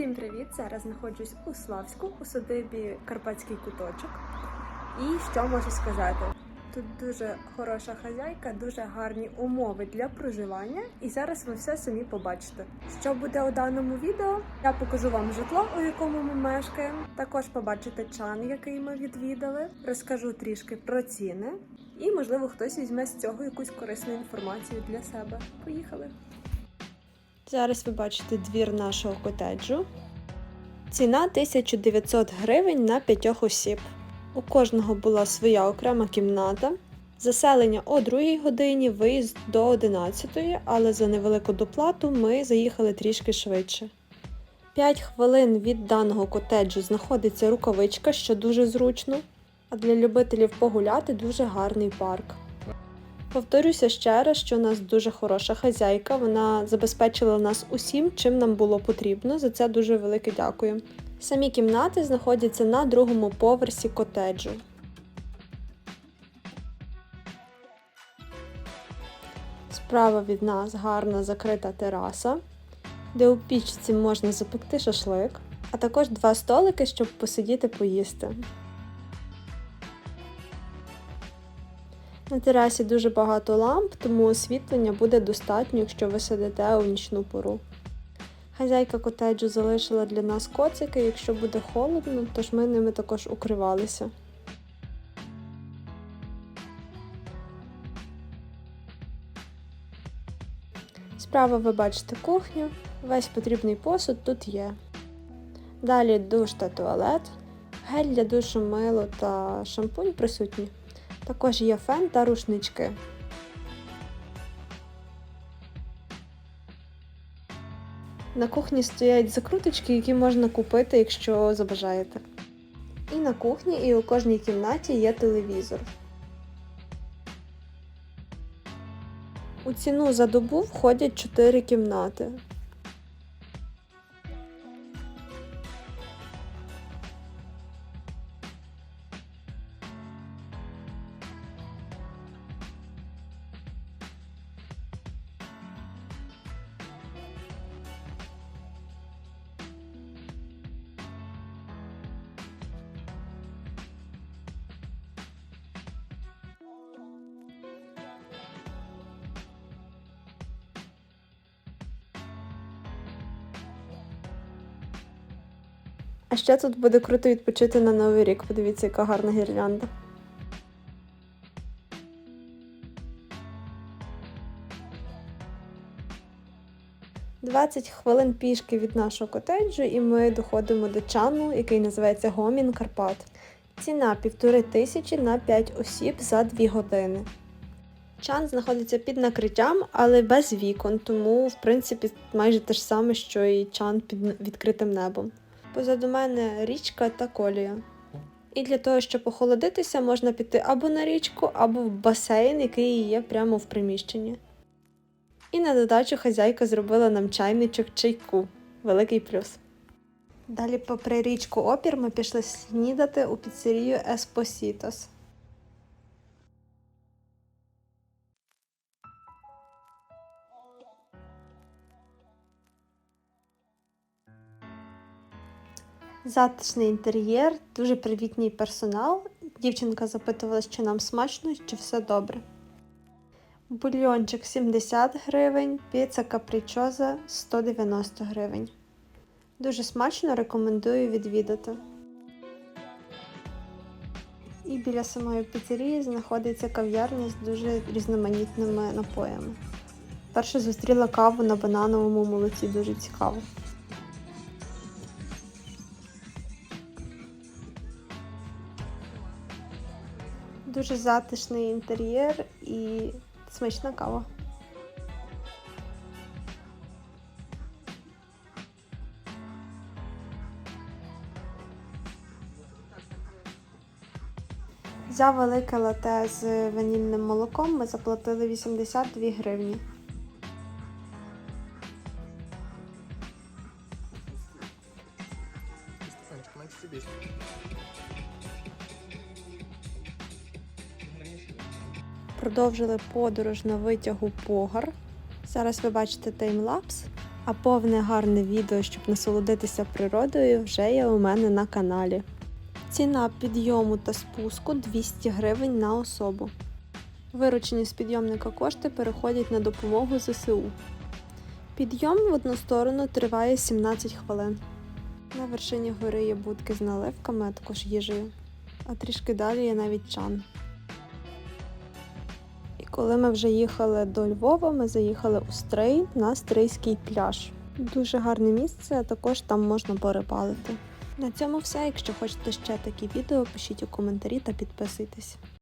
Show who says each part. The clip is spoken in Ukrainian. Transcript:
Speaker 1: Всім привіт! Зараз знаходжусь у Славську у садибі Карпатський куточок. І що можу сказати? Тут дуже хороша хазяйка, дуже гарні умови для проживання, і зараз ви все самі побачите. Що буде у даному відео? Я покажу вам житло, у якому ми мешкаємо. Також побачите чан, який ми відвідали. Розкажу трішки про ціни, і можливо хтось візьме з цього якусь корисну інформацію для себе. Поїхали! Зараз ви бачите двір нашого котеджу. Ціна 1900 гривень на 5 осіб. У кожного була своя окрема кімната. Заселення о 2 годині, виїзд до 11, але за невелику доплату ми заїхали трішки швидше. 5 хвилин від даного котеджу знаходиться рукавичка, що дуже зручно. А для любителів погуляти дуже гарний парк. Повторюся ще раз, що у нас дуже хороша хазяйка. Вона забезпечила нас усім, чим нам було потрібно. За це дуже велике дякую. Самі кімнати знаходяться на другому поверсі котеджу. Справа від нас гарна закрита тераса, де у пічці можна запекти шашлик, а також два столики, щоб посидіти поїсти. На терасі дуже багато ламп, тому освітлення буде достатньо, якщо ви сидите у нічну пору. Хазяйка котеджу залишила для нас коцики, якщо буде холодно, тож ми ними також укривалися. Справа ви бачите кухню, весь потрібний посуд тут є. Далі душ та туалет, гель для душу, мило та шампунь присутні. Також є фен та рушнички. На кухні стоять закруточки, які можна купити, якщо забажаєте. І на кухні, і у кожній кімнаті є телевізор. У ціну за добу входять 4 кімнати. Ще тут буде круто відпочити на Новий рік. Подивіться, яка гарна гірлянда. Двадцять хвилин пішки від нашого котеджу, і ми доходимо до чану, який називається Гомін Карпат. Ціна півтори тисячі на 5 осіб за 2 години. Чан знаходиться під накриттям, але без вікон, тому, в принципі, майже те ж саме, що і чан під відкритим небом. Позаду мене річка та колія. І для того, щоб охолодитися, можна піти або на річку, або в басейн, який є прямо в приміщенні. І на додачу хазяйка зробила нам чайничок чайку. Великий плюс. Далі, попри річку Опір, ми пішли снідати у піцерію Еспосітос. Затишний інтер'єр, дуже привітний персонал. Дівчинка запитувала, чи нам смачно, чи все добре. Бульйончик 70 гривень, піца капричоза 190 гривень. Дуже смачно рекомендую відвідати. І біля самої піцерії знаходиться кав'ярня з дуже різноманітними напоями. Перше зустріла каву на банановому молоці, дуже цікаво. Дуже затишний інтер'єр і смачна кава. За велике лате з ванільним молоком ми заплатили 82 гривні.
Speaker 2: Стефанчик,
Speaker 1: Продовжили подорож на витягу Погар. Зараз ви бачите таймлапс, А повне гарне відео, щоб насолодитися природою, вже є у мене на каналі. Ціна підйому та спуску 200 гривень на особу. Виручені з підйомника кошти переходять на допомогу ЗСУ. Підйом в одну сторону триває 17 хвилин. На вершині гори є будки з наливками, а також їжею. А трішки далі є навіть чан. Коли ми вже їхали до Львова, ми заїхали у Стрий на Стрийський пляж. Дуже гарне місце, також там можна порибалити. На цьому все. Якщо хочете ще такі відео, пишіть у коментарі та підписуйтесь.